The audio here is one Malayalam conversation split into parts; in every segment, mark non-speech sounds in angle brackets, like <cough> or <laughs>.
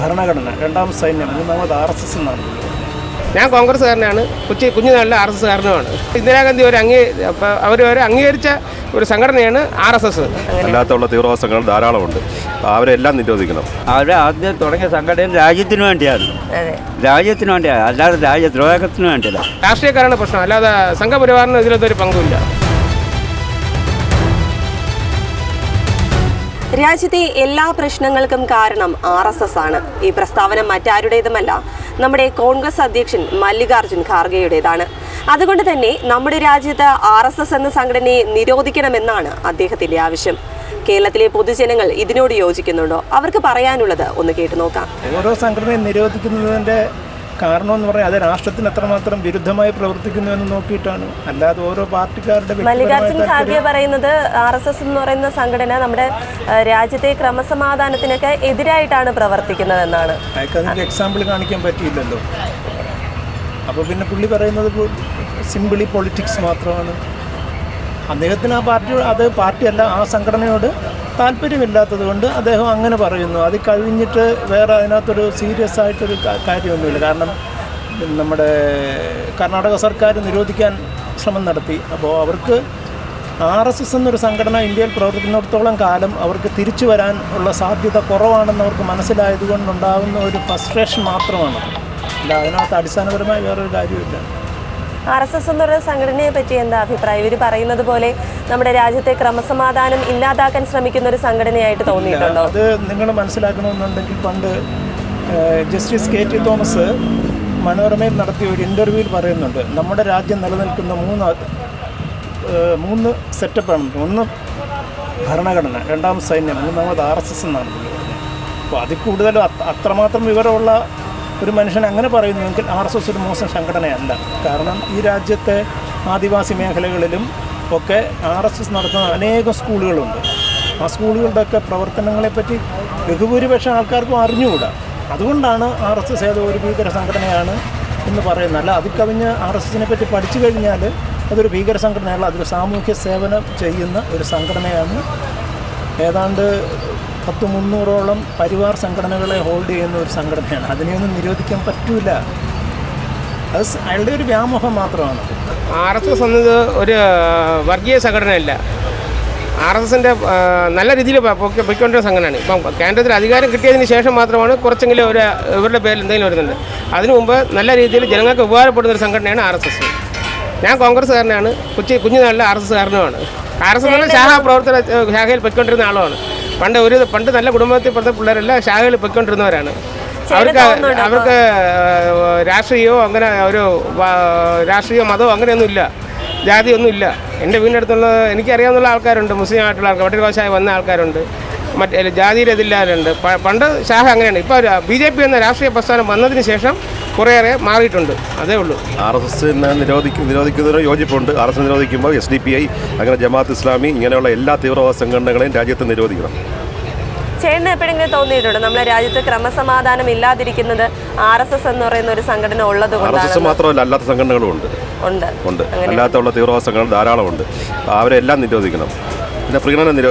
ഭരണഘടന. രണ്ടാം സൈന്യം മൂന്നാമത് ആർ എസ് എസ് എന്നാണ്. ഞാൻ കോൺഗ്രസ്സുകാരനാണ് കൊച്ചി കുഞ്ഞുനാളിലെ ആർ എസ് എസ്കാരനുമാണ് ഇന്ദിരാഗാന്ധി ഒരു അംഗീ അവർ ഒരു അംഗീകരിച്ച ഒരു സംഘടനയാണ് ആർ എസ് എസ്. അല്ലാത്തുള്ള തീവ്രവാദ സംഘടന ധാരാളമുണ്ട്. അവരെല്ലാം നിരോധിക്കണം. അവർ ആദ്യം തുടങ്ങിയ സംഘടന രാജ്യത്തിന് വേണ്ടിയാണ്. അതെ. രാജ്യത്തിന് വേണ്ടിയാണ്. അല്ലാതെ രാജ്യദ്രോഹത്തിന് വേണ്ടിയല്ല. രാഷ്ട്രീയക്കാരാണ് പ്രശ്നം. അല്ലാതെ സംഘപരിവാറിന് ഇതിലൊരു ഒരു പങ്കുമില്ല. രാജ്യത്തെ എല്ലാ പ്രശ്നങ്ങൾക്കും കാരണം ആർ എസ് എസ് ആണ്. ഈ പ്രസ്താവന മറ്റാരുടേതുമല്ല. നമ്മുടെ കോൺഗ്രസ് അധ്യക്ഷൻ മല്ലികാർജുൻ ഖാർഗെയുടേതാണ്. അതുകൊണ്ട് തന്നെ നമ്മുടെ രാജ്യത്ത് ആർ എസ് എസ് എന്ന സംഘടനയെ നിരോധിക്കണമെന്നാണ് അദ്ദേഹത്തിന്റെ ആവശ്യം. കേരളത്തിലെ പൊതുജനങ്ങൾ ഇതിനോട് യോജിക്കുന്നുണ്ടോ? അവർക്ക് പറയാനുള്ളത് ഒന്ന് കേട്ടു നോക്കാം. ഓരോ സംഘടനയും നിരോധിക്കുന്നതിന്റെ കാരണം എന്ന് പറഞ്ഞാൽ അത് രാഷ്ട്രത്തിന് എത്രമാത്രം വിരുദ്ധമായി പ്രവർത്തിക്കുന്നു എന്ന് നോക്കിയിട്ടാണ്. അല്ലാതെ ഓരോ പാർട്ടിക്കാരുടെ മല്ലികാർജുൻ ഖാർഗെ പറയുന്നത് ആർ എസ് എസ് എന്ന് പറയുന്ന സംഘടന നമ്മുടെ രാജ്യത്തെ ക്രമസമാധാനത്തിനൊക്കെ എതിരായിട്ടാണ് പ്രവർത്തിക്കുന്നത് എന്നാണ് അതിന്റെ എക്സാമ്പിൾ കാണിക്കാൻ പറ്റിയില്ലല്ലോ. അപ്പോൾ പിന്നെ പുള്ളി പറയുന്നത് സിമ്പിളി പൊളിറ്റിക്സ് മാത്രമാണ്. അദ്ദേഹത്തിന് ആ പാർട്ടി അത് പാർട്ടിയല്ല ആ സംഘടനയോട് താല്പര്യമില്ലാത്തത് കൊണ്ട് അദ്ദേഹം അങ്ങനെ പറയുന്നു. അത് കഴിഞ്ഞിട്ട് വേറെ അതിനകത്തൊരു സീരിയസ് ആയിട്ടൊരു കാര്യമൊന്നുമില്ല. കാരണം നമ്മുടെ കർണാടക സർക്കാർ നിരോധിക്കാൻ ശ്രമം നടത്തി. അപ്പോൾ അവർക്ക് ആർ എസ് എസ് എന്നൊരു സംഘടന ഇന്ത്യയിൽ പ്രവർത്തിക്കുന്നിടത്തോളം കാലം അവർക്ക് തിരിച്ചു വരാൻ ഉള്ള സാധ്യത കുറവാണെന്ന് അവർക്ക് മനസ്സിലായതുകൊണ്ടുണ്ടാകുന്ന ഒരു ഫ്രസ്ട്രേഷൻ മാത്രമാണ്. അല്ല അതിനകത്ത് അടിസ്ഥാനപരമായി വേറൊരു കാര്യമില്ല ആർ എസ് എസ് എന്ന് പറയുന്ന സംഘടനയെ പറ്റി എന്താ അഭിപ്രായം? ഇവർ പറയുന്നത് പോലെ നമ്മുടെ രാജ്യത്തെ ക്രമസമാധാനം ഇല്ലാതാക്കാൻ ശ്രമിക്കുന്ന ഒരു സംഘടനയായിട്ട് തോന്നിയിട്ടുണ്ടോ? അത് നിങ്ങൾ മനസ്സിലാക്കണമെന്നുണ്ടെങ്കിൽ പണ്ട് ജസ്റ്റിസ് കെ ടി തോമസ് മനോരമയിൽ നടത്തിയ ഒരു ഇന്റർവ്യൂവിൽ പറയുന്നുണ്ട് നമ്മുടെ രാജ്യം നിലനിൽക്കുന്ന മൂന്ന് മൂന്ന് സെറ്റപ്പാണ്. ഒന്ന് ഭരണഘടന രണ്ടാമത് സൈന്യം മൂന്നാമത് ആർ എസ് എസ് എന്നാണ്. അപ്പോൾ അതിൽ കൂടുതലും അത് അത്രമാത്രം വിവരമുള്ള ഒരു മനുഷ്യൻ അങ്ങനെ പറയുന്നുവെങ്കിൽ ആർ എസ് എസ് ഒരു മോശം സംഘടനയല്ല. കാരണം ഈ രാജ്യത്തെ ആദിവാസി മേഖലകളിലും ഒക്കെ ആർ എസ് എസ് നടത്തുന്ന അനേകം സ്കൂളുകളുണ്ട്. ആ സ്കൂളുകളുടെയൊക്കെ പ്രവർത്തനങ്ങളെപ്പറ്റി ബഹുഭൂരിപക്ഷം ആൾക്കാർക്കും അറിഞ്ഞുകൂടാ. അതുകൊണ്ടാണ് ആർ എസ് എസ് ഏതോ ഒരു ഭീകര സംഘടനയാണ് എന്ന് പറയുന്നത്. അല്ല അത് കവിഞ്ഞ് ആർ എസ് എസിനെ പറ്റി പഠിച്ചു കഴിഞ്ഞാൽ അതൊരു ഭീകര സംഘടനയല്ല അതൊരു സാമൂഹ്യ സേവനം ചെയ്യുന്ന ഒരു സംഘടനയാണ്. ഏതാണ്ട് പത്ത് മുന്നൂറോളം പരിവാർ സംഘടനകളെ ഹോൾഡ് ചെയ്യുന്ന ഒരു സംഘടനയാണ്. അതിനെയൊന്നും നിരോധിക്കാൻ പറ്റൂല. അത് അയാളുടെ ഒരു വ്യാമോഹം മാത്രമാണ്. ആർ എസ് എസ് എന്നത് ഒരു വർഗീയ സംഘടനയല്ല. ആർ എസ് എസിന്റെ നല്ല രീതിയിൽ പൊയ്ക്കൊണ്ടിരുന്ന സംഘടനയാണ്. ഇപ്പം കേന്ദ്രത്തിൽ അധികാരം കിട്ടിയതിന് ശേഷം മാത്രമാണ് കുറച്ചെങ്കിലും ഒരു ഇവരുടെ പേരിൽ എന്തെങ്കിലും വരുന്നുണ്ട്. അതിനു മുമ്പ് നല്ല രീതിയിൽ ജനങ്ങൾക്ക് ഉപകാരപ്പെടുന്ന ഒരു സംഘടനയാണ് ആർ എസ് എസ്. ഞാൻ കോൺഗ്രസ്സുകാരനാണ്. കൊച്ചി കുഞ്ഞുനാളിലെ ആർ എസ് എസ്കാരനുമാണ് ആർ എസ് എസ് ശാഖാ പ്രവർത്തന ശാഖയിൽ പൊയ്ക്കൊണ്ടിരുന്ന ആളുമാണ്. പണ്ട് ഒരു പണ്ട് നല്ല കുടുംബത്തിൽ പെടുത്ത പിള്ളേരെല്ലാം ശാഖകൾ പൊയ്ക്കൊണ്ടിരുന്നവരാണ്. അവർക്ക് അവർക്ക് രാഷ്ട്രീയമോ അങ്ങനെ ഒരു രാഷ്ട്രീയ മതമോ അങ്ങനെയൊന്നുമില്ല. ജാതിയൊന്നും ഇല്ല എന്റെ വീടിനടുത്തുള്ള എനിക്കറിയാവുന്ന ആൾക്കാരുണ്ട്. മുസ്ലിം ആയിട്ടുള്ള ആൾക്കാർ വട്ടികോശായി വന്ന ആൾക്കാരുണ്ട്. മറ്റേ ജാതിയിലെതില്ലാരുണ്ട് പണ്ട് ശാഖ അങ്ങനെയാണ്. ഇപ്പോൾ ബി ജെ പി എന്ന രാഷ്ട്രീയ പ്രസ്ഥാനം വന്നതിന് ശേഷം കുറേയേറെ മാറിയിട്ടുണ്ട്. അതേ ഉള്ളൂ. ആർ എസ് എസ് നിരോധിക്കും നിരോധിക്കുന്നതിനോ യോജിപ്പുണ്ട്. ആർ എസ് എസ് നിരോധിക്കുമ്പോൾ എസ് ഡി പി ഐ അങ്ങനെ ജമാഅത്ത് ഇസ്ലാമി ഇങ്ങനെയുള്ള എല്ലാ തീവ്രവാദ സംഘടനകളെയും രാജ്യത്ത് നിരോധിക്കണം. ചേട്ടന് എപ്പോഴെങ്കിലും തോന്നിയിട്ടുണ്ട്? നമ്മുടെ രാജ്യത്ത് ക്രമസമാധാനം ഇല്ലാതിരിക്കുന്നത് ആർ എസ് എസ് എന്ന് പറയുന്ന ഒരു സംഘടന ഉള്ളത് ആർ എസ് എസ് മാത്രമല്ല അല്ലാത്ത സംഘടനകളും ഉണ്ട്. ഉണ്ട്. ഉണ്ട്. അല്ലാത്തുള്ള തീവ്രവാദ സംഘടന ധാരാളമുണ്ട്. അവരെല്ലാം നിരോധിക്കണം. പിന്നെ പ്രീണനം നിരോ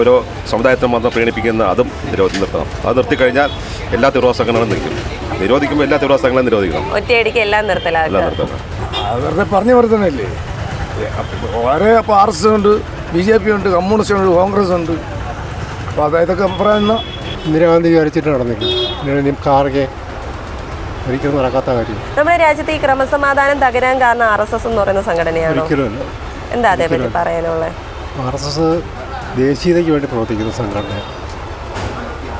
ഓരോ സമുദായത്തെ മാത്രം പ്രീണിപ്പിക്കുന്ന അതും നിരോധി നിർത്തണം. അത് നിർത്തിക്കഴിഞ്ഞാൽ എല്ലാ തീവ്രവാദ സംഘടനകളും നിൽക്കും. നിരോധിക്കുമ്പോൾ എല്ലാ തീവ്രവാദ സംഘടനയും നിരോധിക്കണം. ഒറ്റയടിക്ക് എല്ലാം എല്ലാം നിർത്തലാക്കുക നിർത്തണം. വെറുതെ പറഞ്ഞു വരുത്തണല്ലേ വളരെ അപ്പോൾ ആർ എസ് ഉണ്ട് ബി ജെ പി ഉണ്ട് കമ്മ്യൂണിസ്റ്റ് ഉണ്ട് കോൺഗ്രസ് ഉണ്ട് അപ്പോൾ അതായതൊക്കെ പറയുന്ന ഇന്ദിരാഗാന്ധി വിചാരിച്ചിട്ട് നടന്നില്ല കാർഗെ. ഒരിക്കലും നടക്കാത്ത കാര്യം. നമ്മുടെ രാജ്യത്ത് ഈ ക്രമസമാധാനം തകരാൻ കാരണം ആർ എസ് എസ് എന്ന് പറയുന്ന സംഘടനയാണ്? എന്താ അതേപറ്റി പറയാനുള്ളത് ആർ എസ് എസ് ദേശീയതയ്ക്ക് വേണ്ടി പ്രവർത്തിക്കുന്ന സംഘടനയാണ്.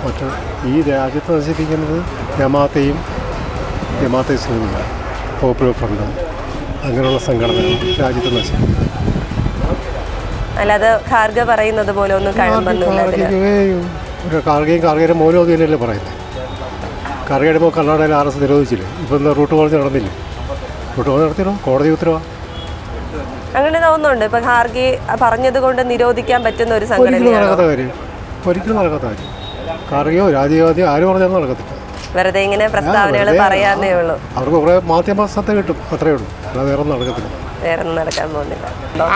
മറ്റ് ഈ രാജ്യത്ത് നശിപ്പിക്കുന്നത് ജമാഅത്തെയും ജമാഅത്തെ ഇസ്ലാമിക പോപ്പുലർ ഫ്രണ്ട് അങ്ങനെയുള്ള സംഘടനകൾ രാജ്യത്ത് നശിപ്പിക്കുന്നത്. അല്ലാതെ ഖാർഗ പറയുന്നത് പോലെ ഒന്നും കാർഗയും കാർഗയുടെ മോനും അത് തന്നെയല്ലേ പറയുന്നത്? കാർഗയുടെ ഇപ്പോൾ കർണാടകയിൽ ആർ എസ് നിരോധിച്ചില്ലേ? ഇപ്പം എന്താ റൂട്ട് കോളേജ് നടന്നില്ലേ? റൂട്ട് കോളേജ് നടത്തിയോ കോടതി ഉത്തരവാ. അങ്ങനെ തോന്നുന്നുണ്ട്. ഇപ്പൊ ഖാർഗി പറഞ്ഞത് കൊണ്ട് നിരോധിക്കാൻ പറ്റുന്ന ഒരു സംഘടന ഒരിക്കലും നടക്കാത്ത കാര്യം. ആര് പറഞ്ഞാലും നടക്കത്തില്ല. വെറുതെ ഇങ്ങനെ പ്രസ്താവനകൾ പറയാന്നേ ഉള്ളൂ. അവർക്ക് കുറേ മാധ്യമ കിട്ടും. അത്രേ ഉള്ളൂ. അല്ലാതെ വേറെ ഒന്നും നടക്കത്തില്ല. വേറെ ഒന്നും നടക്കാൻ പോകുന്നില്ല.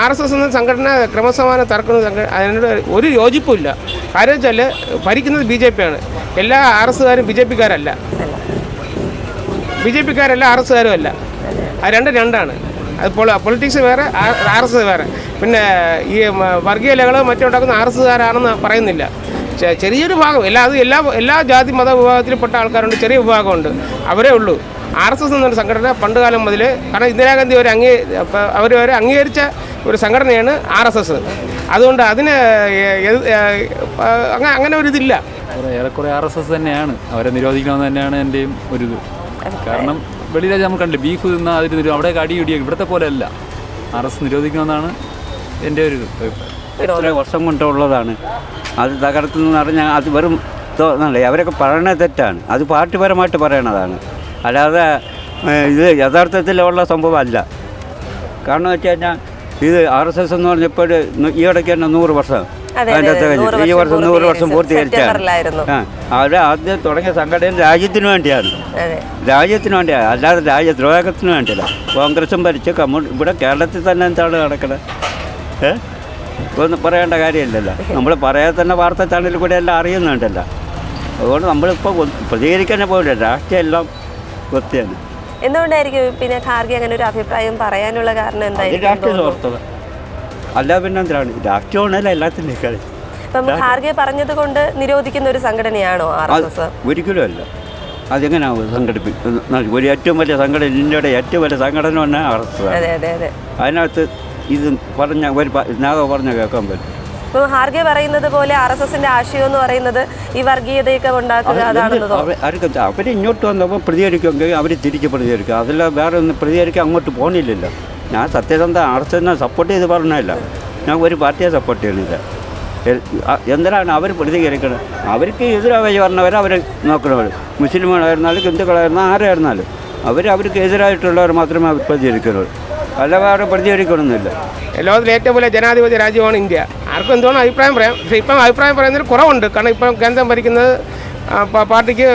ആർ എസ് എസ് എന്ന സംഘടന ക്രമസമാനം തറക്കുന്ന സംഘടന അതിനോട് ഒരു യോജിപ്പും ഇല്ല കാര്യം വെച്ചാൽ ഭരിക്കുന്നത് ബി ജെ പി ആണ്. എല്ലാ ആർ എസ്സുകാരും ബി ജെ പിക്കാരല്ല. ബി ജെ പിക്കാരല്ല ആർ എസ്സുകാരും അല്ല. അത് രണ്ടും രണ്ടാണ്. അത് പൊളിറ്റിക്സ് വേറെ ആർ എസ് വേറെ. പിന്നെ ഈ വർഗീയ ലഹള മറ്റുണ്ടാക്കുന്ന ആർ എസ്സുകാരാണെന്ന് പറയുന്നില്ല ചെറിയൊരു ഭാഗം. എല്ലാ അത് എല്ലാ എല്ലാ ജാതി മത വിഭാഗത്തിൽപ്പെട്ട ആൾക്കാരുണ്ട്. ചെറിയ വിഭാഗമുണ്ട്. അവരേ ഉള്ളൂ. ആർ എസ് എസ് എന്നൊരു സംഘടന പണ്ട് കാലം മുതൽ കാരണം ഇന്ദിരാഗാന്ധി ഒരു അംഗീ അവർ ഒരു അംഗീകരിച്ച ഒരു സംഘടനയാണ് ആർ എസ് എസ് അതുകൊണ്ട് അതിന് അങ്ങനെ ഒരു ഇതില്ല. കുറെ ഏറെക്കുറെ ആർ എസ് എസ് തന്നെയാണ്. അവരെ നിരോധിക്കണമെന്ന് തന്നെയാണ് എന്റെയും ഒരു കാരണം വെളിയിലെ നമ്മൾ കണ്ടില്ല ബീഫ് തിന്നാൽ അതിന് തരും അവിടെ കടി ഇടിയൊക്കെ ഇവിടുത്തെ പോലെ അല്ല. ആർ എസ് നിരോധിക്കണമെന്നാണ് എന്റെ ഒരു അഭിപ്രായം. വർഷം കൊണ്ടുള്ളതാണ് അത് തകർത്തുനിന്ന് പറഞ്ഞാൽ അത് വെറും തോന്നല്ലേ അവരൊക്കെ പറയണത് തെറ്റാണ്. അത് പാർട്ടിപരമായിട്ട് പറയണതാണ്. അല്ലാതെ ഇത് യഥാർത്ഥത്തിലുള്ള സംഭവമല്ല കാരണം വെച്ച് കഴിഞ്ഞാൽ ഇത് ആർ എസ് എസ് എന്ന് പറഞ്ഞപ്പോൾ ഈ ഇടയ്ക്ക് തന്നെ നൂറ് വർഷം. അതിന്റെ അതെ, തികഞ്ഞു. നൂറ് ഈ വർഷം നൂറ് വർഷം പൂർത്തീകരിച്ചു. പൂർത്തീകരിച്ചാണ്. അവർ ആദ്യം തുടങ്ങിയ സംഘടന രാജ്യത്തിന് വേണ്ടിയാണ്. രാജ്യത്തിന് വേണ്ടിയാണ്. അല്ലാതെ രാജ്യദ്രോഹത്തിന് വേണ്ടിയല്ല. കോൺഗ്രസും ഭരിച്ച് കമ്മ്യൂണി ഇവിടെ കേരളത്തിൽ തന്നെ എന്താണ് നടക്കുന്നത് ഏ? ഒന്നും പറയേണ്ട കാര്യമില്ലല്ലോ. <laughs> നമ്മൾ പറയാതെ തന്നെ വാർത്താ ചാനലിൽ കൂടെ എല്ലാം അറിയുന്നുണ്ടല്ലോ. അതുകൊണ്ട് നമ്മളിപ്പോൾ പ്രതികരിക്കാനേ പോകില്ല രാഷ്ട്രീയം എല്ലാം വൃത്തിയാണ്. എന്തുകൊണ്ടായിരിക്കും പിന്നെ ഖാർഗെ അങ്ങനെ ഒരു അഭിപ്രായം പറയാനുള്ള കാരണം എന്തായിരിക്കും രാഷ്ട്രീയ? സ്വാർത്ഥത. അല്ല പിന്നെ എന്തിനാണ്? രാഷ്ട്രീയമാണല്ലോ എല്ലാത്തിന്റെ കളി? ഇപ്പം ഖാർഗെ പറഞ്ഞത് കൊണ്ട് നിരോധിക്കുന്ന ഒരു സംഘടനയാണോ ആർ എസ് എസ് ഒരിക്കലും അല്ല. അതെങ്ങനെയാവും സംഘടിപ്പിക്കുന്നത് ഒരു ഏറ്റവും വലിയ സംഘടന ഇന്ത്യയുടെ ഏറ്റവും വലിയ സംഘടന തന്നെ ആർ എസ് എസ് അതെ അതെ അതെ. അതിനകത്ത് ഇത് പറഞ്ഞ ഒരു നേതാവ് പറഞ്ഞ കേൾക്കാൻ പറ്റും. ഇപ്പം ഹാർഗെ പറയുന്നത് പോലെ ആർ എസ് എസിന്റെ ആശയം എന്ന് പറയുന്നത് ഈ വർഗീയതയൊക്കെ ഉണ്ടാക്കുക അതാണെന്ന് അവർ ഇങ്ങോട്ട് വന്നപ്പോൾ പ്രതികരിക്കുമെങ്കിൽ അവർ തിരിച്ച് പ്രതികരിക്കും. അതല്ല വേറെ ഒന്നും പ്രതികരിക്കാൻ അങ്ങോട്ട് പോകുന്നില്ലല്ലോ ഞാൻ സത്യസന്ധ എസിനെ സപ്പോർട്ട് ചെയ്ത് പറഞ്ഞല്ല. ഞാൻ ഒരു പാർട്ടിയെ സപ്പോർട്ട് ചെയ്യണില്ല എന്തിനാണ് അവർ പ്രതികരിക്കുന്നത് അവർക്ക് എതിരായി പറഞ്ഞവരെ അവർ നോക്കണവർ മുസ്ലിമുകളായിരുന്നാലും ഹിന്ദുക്കളായിരുന്നാലും ആരായിരുന്നാലും അവർ അവർക്ക് എതിരായിട്ടുള്ളവർ മാത്രമേ അവർ പ്രതികരിക്കുന്നത് അല്ലാതെ പ്രതികരിക്കണമെന്നില്ല ലോകത്തിലെ ഏറ്റവും വലിയ ജനാധിപത്യ രാജ്യമാണ് ഇന്ത്യ. ആർക്കും എന്തുകൊണ്ട് അഭിപ്രായം പറയാം. പക്ഷേ ഇപ്പം അഭിപ്രായം പറയുന്നതിൽ കുറവുണ്ട്. കാരണം ഇപ്പം കേന്ദ്രം ഭരിക്കുന്നത് പാർട്ടിക്ക്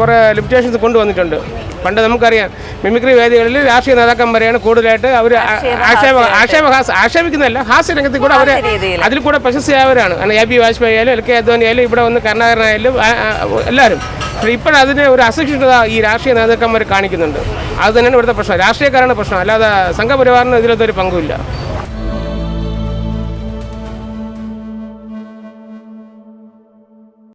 കുറേ ലിമിറ്റേഷൻസ് കൊണ്ടുവന്നിട്ടുണ്ട്. പണ്ട് നമുക്കറിയാം മിമിക്രി വേദികളിൽ രാഷ്ട്രീയ നേതാക്കന്മാരെയാണ് കൂടുതലായിട്ട് അവർ ആക്ഷേപ ആക്ഷേപ ആക്ഷേപിക്കുന്നതല്ല ഹാസ്യ രംഗത്തിൽ കൂടെ അവർ അതിൽ കൂടെ പ്രശസ്തിയായവരാണ്. കാരണം എ പി വാജ്പേയി ആയാലും എൽ കെ അദ്വാനി ആയാലും ഇവിടെ വന്ന് കരുണാകരനായാലും ആ, എല്ലാവരും. പക്ഷേ ഇപ്പോഴതിന് ഒരു അസഹിഷ്ണുത ഈ രാഷ്ട്രീയ നേതാക്കന്മാർ കാണിക്കുന്നുണ്ട്. അത് തന്നെയാണ് ഇവിടുത്തെ പ്രശ്നം. രാഷ്ട്രീയക്കാരാണ് പ്രശ്നം. അല്ലാതെ സംഘപരിവാറിന് ഇതിലത്തെ ഒരു പങ്കുമില്ല.